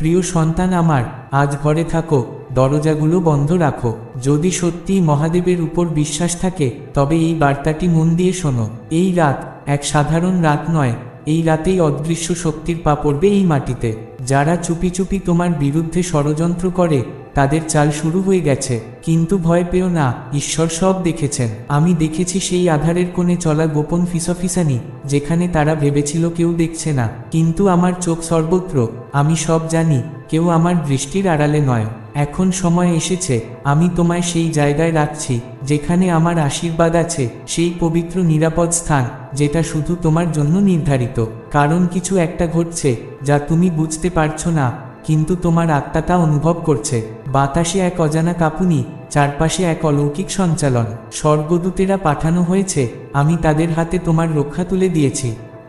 প্রিয় সন্তান আমার, আজ ঘরে থাকো, দরজাগুলো বন্ধ রাখো। যদি সত্যিই মহাদেবের উপর বিশ্বাস থাকে, তবে এই বার্তাটি মন দিয়ে শোনো। এই রাত এক সাধারণ রাত নয়, এই রাতেই অদৃশ্য শক্তির পা পড়বে এই মাটিতে। যারা চুপি চুপি তোমার বিরুদ্ধে ষড়যন্ত্র করে তাদের চাল শুরু হয়ে গেছে। কিন্তু ভয় পেও না, ঈশ্বর সব দেখেছেন। আমি দেখেছি সেই আধারের কোণে চলা গোপন ফিসফিসানি, যেখানে তারা ভেবেছিল কেউ দেখছে না। কিন্তু আমার চোখ সর্বত্র, আমি সব জানি, কেউ আমার দৃষ্টির আড়ালে নয়। এখন সময় এসেছে, আমি তোমায় সেই জায়গায় রাখছি, যেখানে আমার আশীর্বাদ আছে, সেই পবিত্র নিরাপদ স্থান, যেটা শুধু তোমার জন্য নির্ধারিত। কারণ কিছু একটা ঘটছে, যা তুমি বুঝতে পারছ না। কিন্তু তোমার আত্মাটা অনুভব করছে। বাতাসে এক অজানা কাঁপুনি, চারপাশে এক অলৌকিক সঞ্চালন। স্বর্গদূতেরা পাঠানো হয়েছে, আমি তাদের হাতে তোমার রক্ষা তুলে দিয়েছি।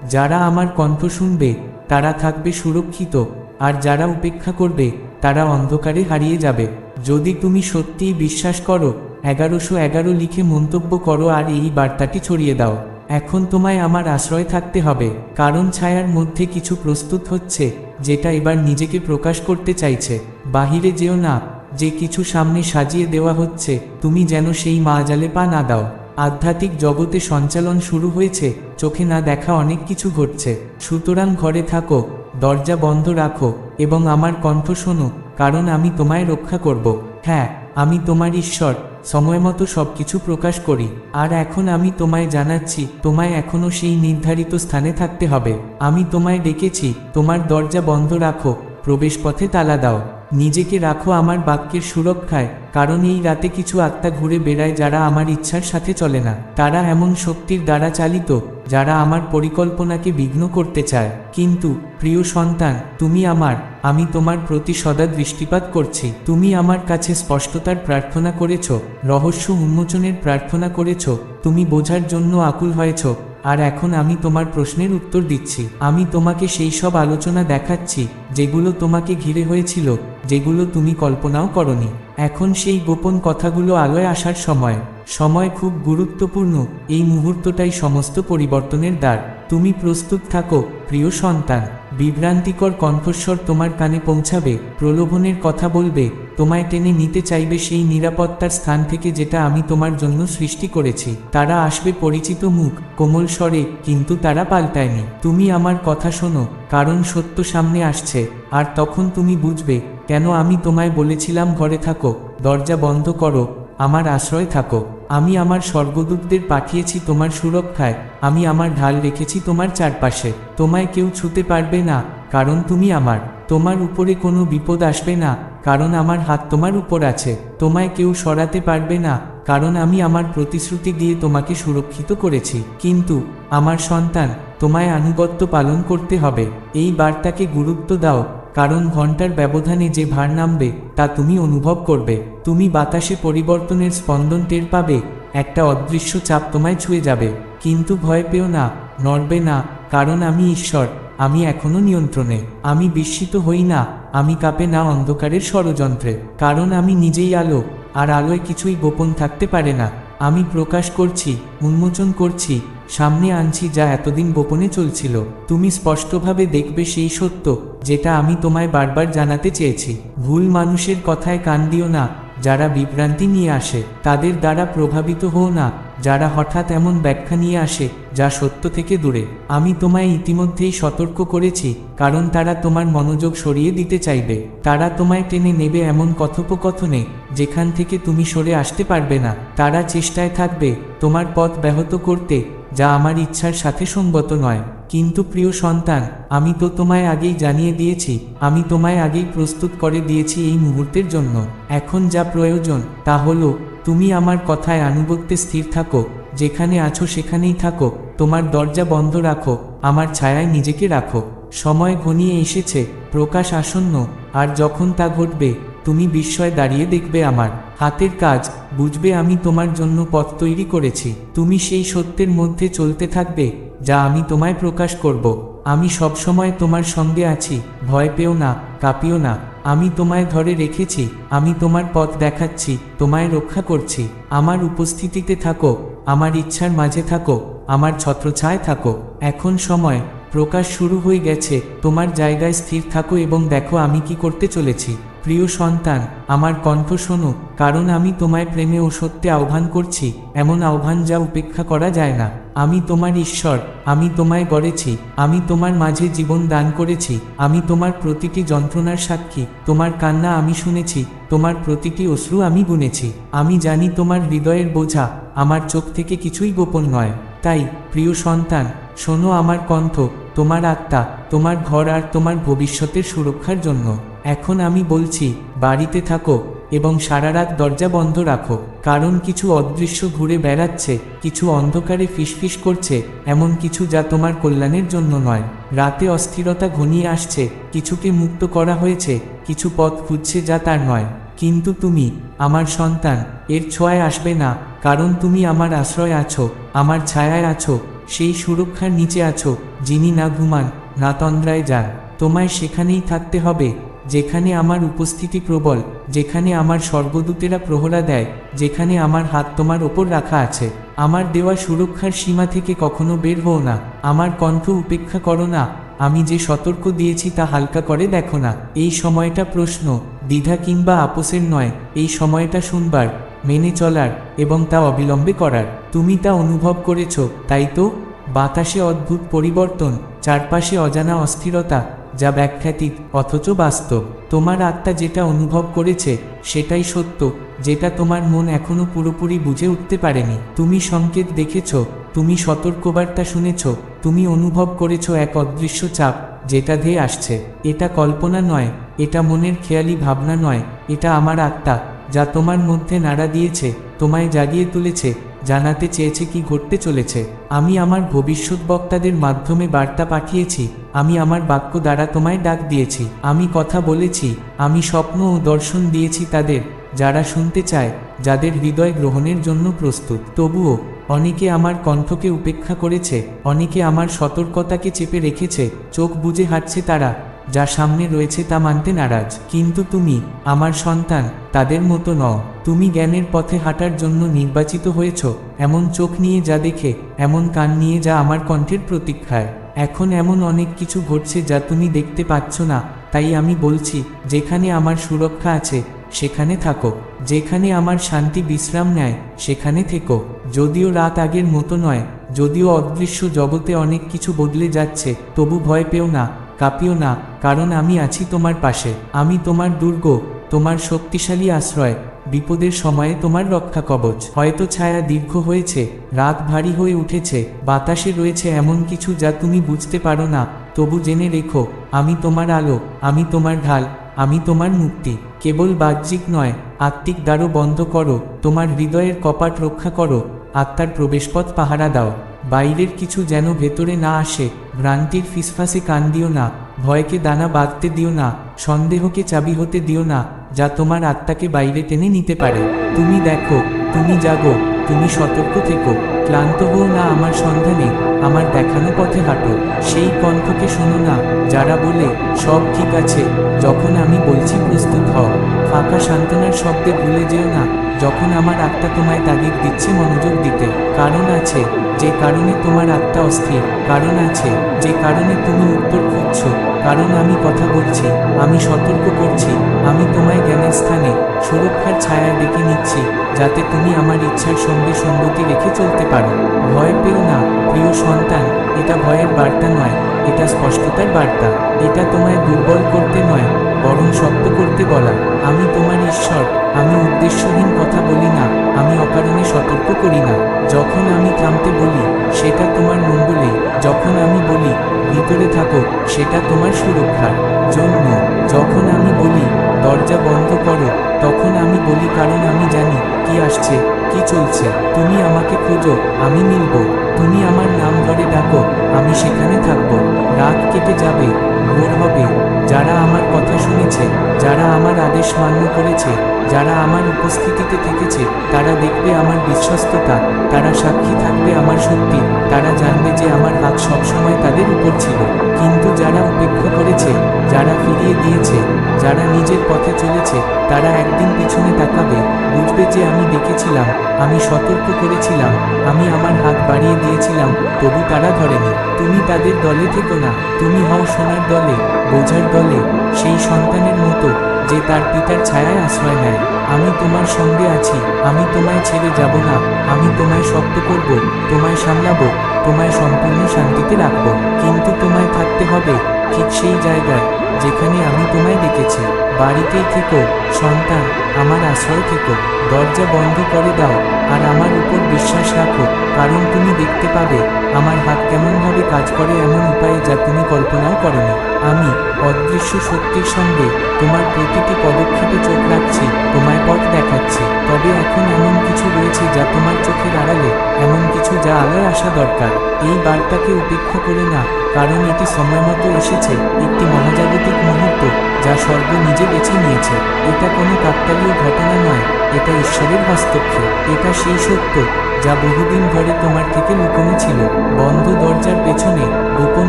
যারা আমার কণ্ঠ শুনবে, তারা থাকবে সুরক্ষিত, আর যারা উপেক্ষা করবে, তারা অন্ধকারে হারিয়ে যাবে। যদি তুমি সত্যিই বিশ্বাস করো, এগারোশো এগারো লিখে মন্তব্য করো আর এই বার্তাটি ছড়িয়ে দাও। এখন তোমায় আমার আশ্রয় থাকতে হবে, কারণ ছায়ার মধ্যে কিছু প্রস্তুত হচ্ছে। যেটা এবার নিজেকে প্রকাশ করতে চাইছে। বাহিরে যেও না, যে কিছু সামনে সাজিয়ে দেওয়া হচ্ছে, তুমি যেন সেই মাজালে পা না দাও। আধ্যাত্মিক জগতে সঞ্চালন শুরু হয়েছে, চোখে না দেখা অনেক কিছু ঘটছে। সুতরাং ঘরে থাকো, দরজা বন্ধ রাখো, এবং আমার কণ্ঠ শোনো, কারণ আমি তোমায় রক্ষা করব। হ্যাঁ আমি তোমার ঈশ্বর। সময় মতো সব কিছু প্রকাশ করি। আর এখন আমি তোমায় জানাচ্ছি, তোমায় এখনও সেই নির্ধারিত স্থানে থাকতে হবে। আমি তোমায় ডেকেছি, তোমার দরজা বন্ধ রাখো, প্রবেশপথে তালা দাও। নিজেকে রাখো আমার বাক্যের সুরক্ষায়, কারণ এই রাতে কিছু আত্মা ঘুরে বেড়ায় যারা আমার ইচ্ছার সাথে চলে না। তারা এমন শক্তির দ্বারা চালিত, যারা আমার পরিকল্পনাকে বিঘ্ন করতে চায়। কিন্তু, প্রিয় সন্তান, তুমি আমার, আমি তোমার প্রতি সদা দৃষ্টিপাত করছি। তুমি আমার কাছে স্পষ্টতার প্রার্থনা করেছ, রহস্য উন্মোচনের প্রার্থনা করেছ, তুমি বোঝার জন্য আকুল হয়েছ। আর এখন আমি তোমার প্রশ্নের উত্তর দিচ্ছি। আমি তোমাকে সেই সব আলোচনা দেখাচ্ছি, যেগুলো তোমাকে ঘিরে হয়েছিল, যেগুলো তুমি কল্পনাও করনি। এখন সেই গোপন কথাগুলো আলোয় আসার সময়। সময় খুব গুরুত্বপূর্ণ, এই মুহূর্তটাই সমস্ত পরিবর্তনের দ্বার। তুমি প্রস্তুত থাকো, প্রিয় সন্তান। বিভ্রান্তিকর কণ্ঠস্বর তোমার কানে পৌঁছাবে, প্রলোভনের কথা বলবে, তোমায় টেনে নিতে চাইবে সেই নিরাপত্তার স্থান থেকে যেটা আমি তোমার জন্য সৃষ্টি করেছি। তারা আসবে পরিচিত মুখ, কোমল স্বরে, কিন্তু তারা পাল্টায়নি। তুমি আমার কথা শোনো, কারণ সত্য সামনে আসছে, আর তখন তুমি বুঝবে, কেন আমি তোমায় বলেছিলাম ঘরে থাকো, দরজা বন্ধ করো, আমার আশ্রয় থাকো। আমি আমার স্বর্গদূতদের পাঠিয়েছি তোমার সুরক্ষায়, আমি আমার ঢাল রেখেছি তোমার চারপাশে, তোমায় কেউ ছুতে পারবে না, কারণ তুমি আমার, তোমার উপরে কোনো বিপদ আসবে না, কারণ আমার হাত তোমার উপর আছে, তোমায় কেউ সরাতে পারবে না, কারণ আমি আমার প্রতিশ্রুতি দিয়ে তোমাকে সুরক্ষিত করেছি, কিন্তু আমার সন্তান, তোমায় আনুগত্য পালন করতে হবে, এই বার্তাকে গুরুত্ব দাও। কারণ ঘণ্টার ব্যবধানে যে ভার নামবে, তা তুমি অনুভব করবে। তুমি বাতাসে পরিবর্তনের স্পন্দন টের পাবে, একটা অদৃশ্য চাপ তোমায় ছুঁয়ে যাবে। কিন্তু ভয় পেও না, নড়বে না, কারণ আমি ঈশ্বর, আমি এখনও নিয়ন্ত্রণে। আমি বিস্মিত হই না, আমি কাঁপে না অন্ধকারের ষড়যন্ত্রে। কারণ আমি নিজেই আলো, আর আলোয় কিছুই গোপন থাকতে পারে না। আমি প্রকাশ করছি, উন্মোচন করছি, সামনে আনছি যা এতদিন গোপনে চলছিল। তুমি স্পষ্টভাবে দেখবে সেই সত্য, যেটা আমি তোমায় বারবার জানাতে চেয়েছি। ভুল মানুষের কথায় কান দিও না, যারা বিভ্রান্তি নিয়ে আসে, তাদের দ্বারা প্রভাবিত হও না। যারা হঠাৎ এমন ব্যাখ্যা নিয়ে আসে যা সত্য থেকে দূরে। আমি তোমায় ইতিমধ্যেই সতর্ক করেছি, কারণ তারা তোমার মনোযোগ সরিয়ে দিতে চাইবে। তারা তোমায় টেনে নেবে এমন কথোপকথনে, যেখান থেকে তুমি সরে আসতে পারবে না। তারা চেষ্টায় থাকবে তোমার পথ ব্যাহত করতে, যা আমার ইচ্ছার সাথে সঙ্গত নয়। কিন্তু প্রিয় সন্তান, আমি তো তোমায় আগেই জানিয়ে দিয়েছি, আমি তোমায় আগেই প্রস্তুত করে দিয়েছি এই মুহূর্তের জন্য। এখন যা প্রয়োজন, তা হলো, তুমি আমার কথায় আনুগত্যে স্থির থাকো, যেখানে আছো সেখানেই থাকো, তোমার দরজা বন্ধ রাখো, আমার ছায়ায় নিজেকে রাখো। সময় ঘনিয়ে এসেছে, প্রকাশ আসন্ন, আর যখন তা ঘটবে তুমি বিস্ময় দাঁড়িয়ে দেখবে আমার। হাতের কাজ, বুঝবে আমি তোমার জন্য পথ তৈরি করেছি। তুমি সেই সত্যের মধ্যে চলতে থাকবে, যা আমি তোমায় প্রকাশ করব। আমি সবসময় তোমার সঙ্গে আছি, ভয় পেও না, কাঁপিও না। আমি তোমায় ধরে রেখেছি, আমি তোমার পথ দেখাচ্ছি, তোমায় রক্ষা করছি। আমার উপস্থিতিতে থাকো, আমার ইচ্ছার মাঝে থাকো, আমার ছত্রছায় থাকো। এখন সময়, প্রকাশ শুরু হয়ে গেছে, তোমার জায়গায় স্থির থাকো এবং দেখো আমি কি করতে চলেছি। প্রিয় সন্তান, আমার কণ্ঠ শোনো, কারণ আমি তোমায় প্রেমে ও সত্যে আহ্বান করছি, এমন আহ্বান যা উপেক্ষা করা যায় না। আমি তোমার ঈশ্বর, আমি তোমায় গড়েছি, আমি তোমার মাঝে জীবন দান করেছি, আমি তোমার প্রতিটি যন্ত্রণার সাক্ষী, তোমার কান্না আমি শুনেছি, তোমার প্রতিটি অশ্রু আমি গুনেছি আমি জানি তোমার হৃদয়ের বোঝা, আমার চোখ থেকে কিছুই গোপন নয়। তাই, প্রিয় সন্তান, শোনো আমার কণ্ঠ, তোমার আত্মা, তোমার ঘর আর তোমার ভবিষ্যতের সুরক্ষার জন্য। এখন আমি বলছি, বাড়িতে থাকো এবং সারা রাত দরজা বন্ধ রাখো, কারণ কিছু অদৃশ্য ঘুরে বেড়াচ্ছে, কিছু অন্ধকারে ফিসফিস করছে, এমন কিছু যা তোমার কল্যাণের জন্য নয়। রাতে অস্থিরতা ঘনিয়ে আসছে, কিছুকে মুক্ত করা হয়েছে, কিছু পথ খুঁজছে যা তার নয়। কিন্তু তুমি, আমার সন্তান, এর ছোঁয়ায় আসবে না, কারণ তুমি আমার আশ্রয় আছো, আমার ছায়ায় আছো, সেই সুরক্ষার নিচে আছো, যিনি না ঘুমান, না তন্দ্রায় যান। তোমায় সেখানেই থাকতে হবে যেখানে আমার উপস্থিতি প্রবল, যেখানে আমার স্বর্গদূতেরা প্রহরা দেয়, যেখানে আমার হাত তোমার ওপর রাখা আছে। আমার দেওয়া সুরক্ষার সীমা থেকে কখনো বের হও না, আমার কণ্ঠ উপেক্ষা করো না, আমি যে সতর্ক দিয়েছি তা হালকা করে দেখো না। এই সময়টা প্রশ্ন, দ্বিধা কিংবা আপোসের নয়, এই সময়টা শুনবার, মেনে চলার, এবং তা অবিলম্বে করার। তুমি তা অনুভব করেছ, তাই তো? বাতাসে অদ্ভুত পরিবর্তন, চারপাশে অজানা অস্থিরতা যা ব্যাখ্যাতীত, অথচ বাস্তব। তোমার আত্মা যেটা অনুভব করেছে, সেটাই সত্য, যেটা তোমার মন এখনও পুরোপুরি বুঝে উঠতে পারেনি। তুমি সংকেত দেখেছ, তুমি সতর্কবার্তা শুনেছ, তুমি অনুভব করেছ এক অদৃশ্য চাপ, যেটা ধেয়ে আসছে। এটা কল্পনা নয়, এটা মনের খেয়ালি ভাবনা নয়, এটা আমার আত্মা, যা তোমার মধ্যে নাড়া দিয়েছে, তোমায় জাগিয়ে তুলেছে জানাতে চেয়েছে কি ঘটতে চলেছে। আমি আমার ভবিষ্যৎ বক্তাদের মাধ্যমে বার্তা পাঠিয়েছি। আমি আমার বাক্য দ্বারা তোমায় ডাক দিয়েছি। আমি কথা বলেছি। আমি স্বপ্ন ও দর্শন দিয়েছি তাদের, যারা শুনতে চায়, যাদের হৃদয় গ্রহণের জন্য প্রস্তুত। তবুও, অনেকে আমার কণ্ঠকে উপেক্ষা করেছে, অনেকে আমার সতর্কতাকে চেপে রেখেছে, চোখ বুজে হাঁটছে তারা। যা সামনে রয়েছে তা মানতে নারাজ। কিন্তু তুমি, আমার সন্তান, তাদের মতো নও। তুমি জ্ঞানের পথে হাঁটার জন্য নির্বাচিত হয়েছ, এমন চোখ নিয়ে যা দেখে, এমন কান নিয়ে যা আমার কণ্ঠের প্রতীক্ষায়। এখন এমন অনেক কিছু ঘটছে যা তুমি দেখতে পাচ্ছ না, তাই আমি বলছি, যেখানে আমার সুরক্ষা আছে, সেখানে থাকো। যেখানে আমার শান্তি বিশ্রাম নেয়, সেখানে থেকো। যদিও রাত আগের মতো নয়, যদিও অদৃশ্য জগতে অনেক কিছু বদলে যাচ্ছে, তবু ভয় পেও না। কাঁপিও না, কারণ আমি আছি তোমার পাশে। আমি তোমার দুর্গ, তোমার শক্তিশালী আশ্রয়। বিপদের সময়ে তোমার রক্ষা কবচ। হয়তো ছায়া দীর্ঘ হয়েছে, রাত ভারী হয়ে উঠেছে, বাতাসে রয়েছে এমন কিছু যা তুমি বুঝতে পারো না। তবু জেনে রেখো, আমি তোমার আলো, আমি তোমার ঢাল, আমি তোমার মুক্তি। কেবল বাহ্যিক নয়, আত্মিক দ্বারও বন্ধ করো, তোমার হৃদয়ের কপাট রক্ষা করো, আত্মার প্রবেশপথ পাহারা দাও। বাইরের কিছু যেন ভেতরে না আসে, ভ্রান্তির ফিসফাসে কান দিও না, ভয়কে দানা বাঁধতে দিও না, সন্দেহকে চাবি হতে দিও না, যা তোমার আত্মাকে বাইরে টেনে নিতে পারে। তুমি দেখো, তুমি জাগো তুমি সতর্ক থেকো, ক্লান্ত হও না, আমার সন্ধানে, আমার দেখানো পথে হাঁটো। সেই কণ্ঠকে শোনো না, যারা বলে, সব ঠিক আছে, যখন আমি বলছি প্রস্তুত হও। ফাঁকা সান্ত্বনার শব্দে ভুলে যেও না, যখন আমার আত্মা তোমায় তাগিদ দিচ্ছে মনোযোগ দিতে। কারণ আছে, যে কারণে তোমার আত্মা অস্থির। কারণ আছে, যে কারণে তুমি উত্তর খুঁজছ। কারণ আমি কথা বলছি, আমি সতর্ক করছি, আমি তোমায় জ্ঞানের স্থানে সুরক্ষার ছায়া ডেকে নিচ্ছি, যাতে তুমি আমার ইচ্ছার সঙ্গে সঙ্গতি রেখে চলতে পারো। ভয় পেও না, প্রিয় সন্তান, এটা ভয়ের বার্তা নয়, এটা স্পষ্টতার বার্তা। এটা তোমায় দুর্বল করতে নয়, বরং শক্ত করতে বলা। আমি তোমার ঈশ্বর, আমি উদ্দেশ্যহীন কথা বলি না। আমি অকারণে সতর্ক করি না। যখন আমি থামতে বলি, সেটা তোমার মঙ্গলে। যখন আমি বলি, ভিতরে থাকো, সেটা তোমার সুরক্ষার জন্য। যখন আমি বলি, দরজা বন্ধ করো, তখন আমি বলি কারণ আমি জানি কি আসছে। কি চলছে? তুমি আমাকে খোঁজো, আমি মিলব। তুমি আমার নাম ধরে ডাকো, আমি সেখানে থাকব। রাত কেটে যাবে, ভোর হবে। যারা আমার কথা শুনেছে, যারা আমার আদেশ মান্য করেছে, যারা আমার উপস্থিতিতে থেকেছে, তারা দেখবে আমার বিশ্বস্ততা, তারা সাক্ষী থাকবে আমার শক্তি, তারা জানবে যে আমার হাত সবসময় তাদের উপর ছিল। কিন্তু যারা উপেক্ষা করেছে, যারা ফিরিয়ে দিয়েছে যারা নিজের পথে চলেছে, তারা একদিন পিছনে তাকাবে, বুঝবে যে আমি দেখেছিলাম, আমি সতর্ক করেছিলাম, আমি আমার হাত বাড়িয়ে দিয়েছিলাম, তবু তারা ধরেনি, তুমি তাদের দলে থেকো না, তুমি হও সোনার দলে, বোঝার দলে, সেই সন্তানের মতো যে তার পিতার ছায়ায় আশ্রয় নেয়। আমি তোমার সঙ্গে আছি। আমি তোমায় ছেড়ে যাব না। আমি তোমায় শক্ত করব, তোমায় সামলাবো, তোমায় সম্পূর্ণ শান্তিতে রাখব। কিন্তু তোমায় থাকতে হবে ঠিক সেই জায়গায় যেখানে আমি তোমায় ডেকেছি। বাড়িতেই থেকো, সন্তান, আমার আশ্রয় থেকো। দরজা বন্ধ করে দাও আর আমার উপর বিশ্বাস রাখো, কারণ তুমি দেখতে পাবে আমার হাত কেমনভাবে কাজ করে এমন উপায়ে যা তুমি কল্পনাও করনি। আমি অদৃশ্য শক্তির সঙ্গে তোমার প্রতিটি পদক্ষেপে চোখ রাখছি, তোমায় পথ দেখাচ্ছি। তবে এখন এমন কিছু রয়েছে যা তোমার চোখের আড়ালে, এমন কিছু যা আলোয় আসা দরকার। এই বার্তাকে উপেক্ষা করে না, কারণ এটি সময় মতো এসেছে, একটি মহাজাগতিক মুহূর্ত, যা স্বর্গ নিজে বেছে নিয়েছে। এটা কোনো কাকতালীয় ঘটনা নয়, এটা ঈশ্বরের হস্তক্ষেপ। এটা সেই সত্য, যা বহুদিন ধরে তোমার থেকে লুকোনো ছিল। বন্ধ দরজার পেছনে গোপন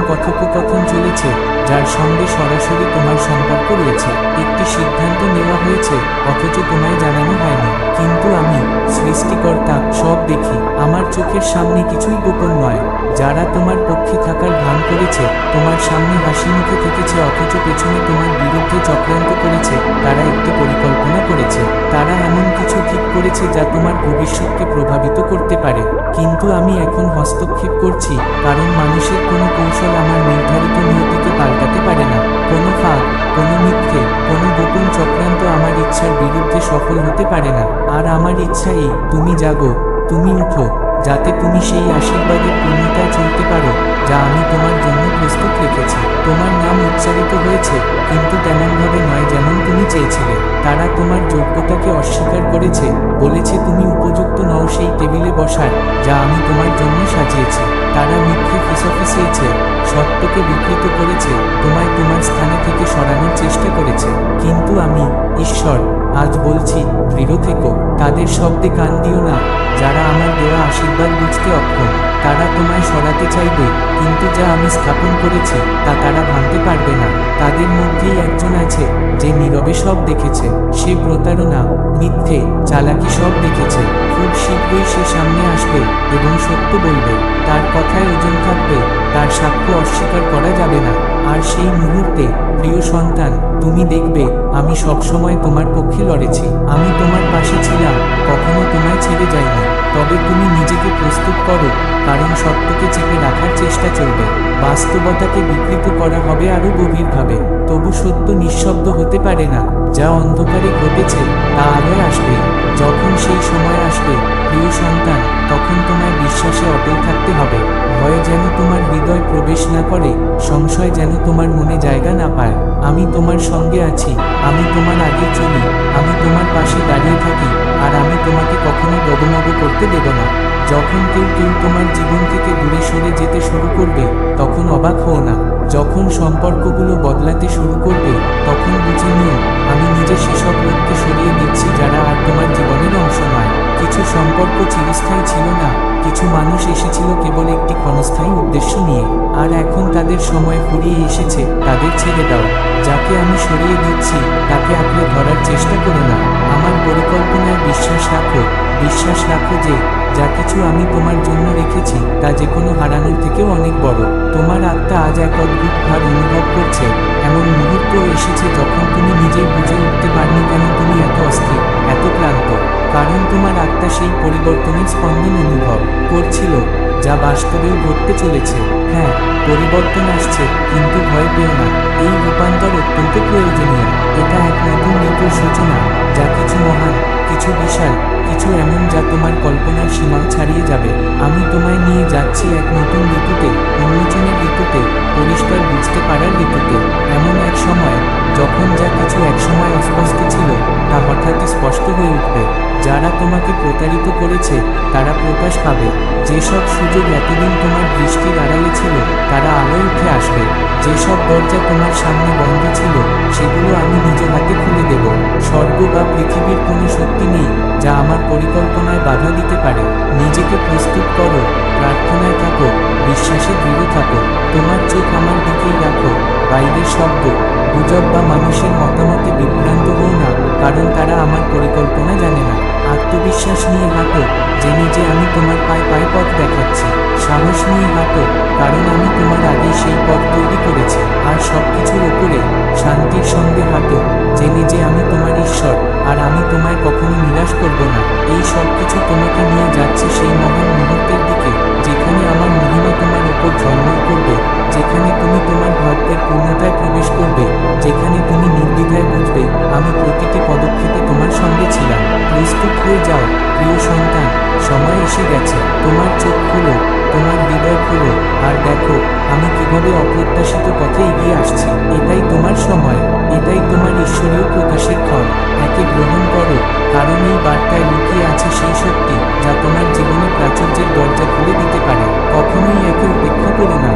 কথোপকথন চলেছে, যার সঙ্গে সরাসরি তোমার সম্পর্ক রয়েছে। একটি সিদ্ধান্ত নেওয়া হয়েছে, অথচ তোমায় জানানো হয়নি। কিন্তু আমি, সৃষ্টিকর্তা, সব দেখি। আমার চোখের সামনে কিছুই গোপন নয়। যারা তোমার পক্ষে থাকার ভান করেছে, তোমার সামনে হাসি মুখে থেকেছে, অথচ পেছনে তোমার বিরুদ্ধে চক্রান্ত করেছে, তারা একটি পরিকল্পনা করেছে। তারা এমন কিছু ঠিক করেছে যা তোমার ভবিষ্যৎকে প্রভাবিত করতে পারে। কিন্তু আমি এখন হস্তক্ষেপ করছি, কারণ মানুষের কোনো কৌশল আমার নির্ধারিত নিয়তিকে পাল্টাতে পারে না। কোনো ফাঁক কোনো মিথ্যে, কোনো গোপন চক্রান্ত আমার ইচ্ছার বিরুদ্ধে সফল হতে পারে না। আর আমার ইচ্ছা এই, তুমি জাগো, তুমি উঠো। যাতে তুমি সেই আশীর্বাদের পূর্ণতায় চলতে পারো, যা আমি তোমার জন্য প্রস্তুত রেখেছি। তোমার নাম উচ্চারিত হয়েছে, কিন্তু তেমনভাবে নয় যেমন তুমি চেয়েছিলে। তারা তোমার যোগ্যতাকে অস্বীকার করেছে, বলেছে তুমি উপযুক্ত নও সেই টেবিলে বসার, যা আমি তোমার জন্য সাজিয়েছি। তারা মিথ্যে ফিসফিসিয়েছে, সত্যকে বিকৃত করেছে, তোমায় তোমার স্থানে থেকে সরানোর চেষ্টা করেছে। কিন্তু আমি, ঈশ্বর, আজ বলছি, দৃঢ় থেকো, তাদের শব্দে কান দিও না। যারা আমার দেওয়া আশীর্বাদ বুঝতে অক্ষম, তারা তোমায় সরাতে চাইবে, কিন্তু যা আমি স্থাপন করেছি, তা তারা ভাঙতে পারবে না। তাদের মধ্যেই একজন আছে, যে নীরবে সব দেখেছে, সে প্রতারণা, মিথ্যে, চালাকি সব দেখেছে। খুব শীঘ্রই সে সামনে আসবে এবং সত্য বলবে, তার কথায় ওজন থাকবে, তার সাক্ষ্য অস্বীকার করা যাবে না। আর সেই মুহূর্তে, প্রিয় সন্তান, তুমি দেখবে, আমি সবসময় তোমার পক্ষে লড়েছি। আমি তোমার পাশে ছিলাম, কখনো তোমায় ছেড়ে যাইনি। তবে তুমি নিজেকে প্রস্তুত করো, কারণ সত্যকে চেপে রাখার চেষ্টা চলবে। বাস্তবতাকে বিকৃত করা হবে আরও গভীরভাবে। তবু সত্য নিঃশব্দ হতে পারে না। যা অন্ধকারে ঘটেছে, তা আলোয় আসবে। যখন সেই সময় আসবে, প্রিয় সন্তান, তখন তোমার বিশ্বাসে অটল থাকতে হবে। ভয়ে যেন তোমার হৃদয় প্রবেশ না করে, সংশয় যেন তোমার মনে জায়গা না পায়। আমি তোমার সঙ্গে আছি, আমি তোমার আগে চলি, আমি তোমার পাশে দাঁড়িয়ে থাকি, আর আমি তোমাকে কখনো গদমগ করতে দেব না। যখন কেউ কেউ তোমার জীবন থেকে দূরে সরে যেতে শুরু করবে, তখন অবাক হও না। যখন সম্পর্কগুলো বদলাতে শুরু করবে, তখন বুঝে নিও, আমি নিজে সেসব লোককে সরিয়ে দিচ্ছি যারা আর তোমার জীবনের অংশ নয়। কিছু সম্পর্ক চিরস্থায়ী ছিল না, কিছু মানুষ এসেছিল কেবল একটি ক্ষণস্থায়ী উদ্দেশ্য নিয়ে। আর এখন তাদের সময় ফুরিয়ে এসেছে, তাদের ছেড়ে দাও। যাকে আমি সরিয়ে দিচ্ছি, তাকে আপনি ধরার চেষ্টা করো না। আমার পরিকল্পনায় বিশ্বাস রাখো বিশ্বাস রাখো যে যা কিছু আমি তোমার জন্য রেখেছি, তা যে কোনো হারানোর থেকেও অনেক বড়। তোমার আত্মা আজ এক অদ্ভুত ভাব অনুভব করছে। এমন মুহূর্ত এসেছে যখন তুমি নিজেই বুঝে উঠতে পারনি কেন তুমি এত অস্থির, এত ক্লান্ত। কারণ তোমার আত্মা সেই পরিবর্তনের স্পন্দন অনুভব করছিল, যা বাস্তবেও ঘটতে চলেছে। হ্যাঁ পরিবর্তন আসছে, কিন্তু ভয় পেও না। এই রূপান্তর অত্যন্ত প্রয়োজনীয়। এটা এক নতুন ঋতুর সূচনা, যা কিছু মহান, কিছু বিশাল, কিছু এমন যা তোমার কল্পনার সীমা ছাড়িয়ে যাবে। আমি তোমায় নিয়ে যাচ্ছি এক নতুন ঋতুতে, উন্মোচনের ঋতুতে, পরিষ্কার বুঝতে পারার ঋতুতে। এমন এক সময়, যখন যা কিছু একসময় অস্পষ্ট ছিল, তা হঠাৎ স্পষ্ট হয়ে উঠবে। যারা তোমাকে প্রতারিত করেছে, তারা প্রকাশ পাবে। যেসব সুযোগ এতদিন তোমার দৃষ্টির আড়ালে ছিল তারা আলোয় উঠে আসবে। যেসব দরজা তোমার সামনে বন্ধ ছিল, সেগুলো আমি নিজের হাতে খুলে দেব। স্বর্গ বা পৃথিবীর কোনো শক্তি নেই যা আমার পরিকল্পনায় বাধা দিতে পারে। নিজেকে প্রস্তুত করো, প্রার্থনায় থাকো, বিশ্বাসে দৃঢ় থাকো। তোমার চোখ আমার দিকেই রাখো, বাইরের শব্দ, গুজব বা মানুষের মতামতে বিভ্রান্ত হও না, কারণ তারা আমার পরিকল্পনা জানে না। আত্মবিশ্বাস নিয়ে হাঁটো, জেনে যে আমি তোমার পায়ে পায়ে পথ দেখাচ্ছি। সাহস নিয়ে হাঁটো, কারণ আমি তোমার আগেই সেই পথ তৈরি করেছি। আর সব কিছুর উপরে শান্তির সঙ্গে হাঁটো, জেনে যে আমি তোমার ঈশ্বর, আর আমি তোমায় কখনো নিরাশ করব না। এই সব কিছু তোমাকে নিয়ে যাচ্ছে সেই মহান মুহূর্তের দিকে, যেখানে আমার মহিমা তোমার উপর ঝলমল করবে, যেখানে তুমি তোমার ভক্তের পূর্ণতায় প্রবেশ করবে, যেখানে তুমি নির্দ্বিধায় বুঝবে, আমি প্রতিটি পদক্ষেপে তোমার সঙ্গে ছিলাম। প্রস্তুত হয়ে যাও। প্রিয় সন্তান, সময় এসে গেছে। তোমার চোখ খুলো, তোমার হৃদয় খুলো। আর দেখো, আমি কীভাবে অপ্রত্যাশিত পথে এগিয়ে আসছি। এটাই তোমার সময়, এটাই তোমার ঈশ্বরীয় প্রকাশের ক্ষণ। একে গ্রহণ করো, কারণ এই বার্তায় লুকিয়ে আছে সেই শক্তি, যা তোমার জীবনে প্রাচুর্যের দরজা খুলে দিতে পারে। কখনোই একে উপেক্ষা করো না।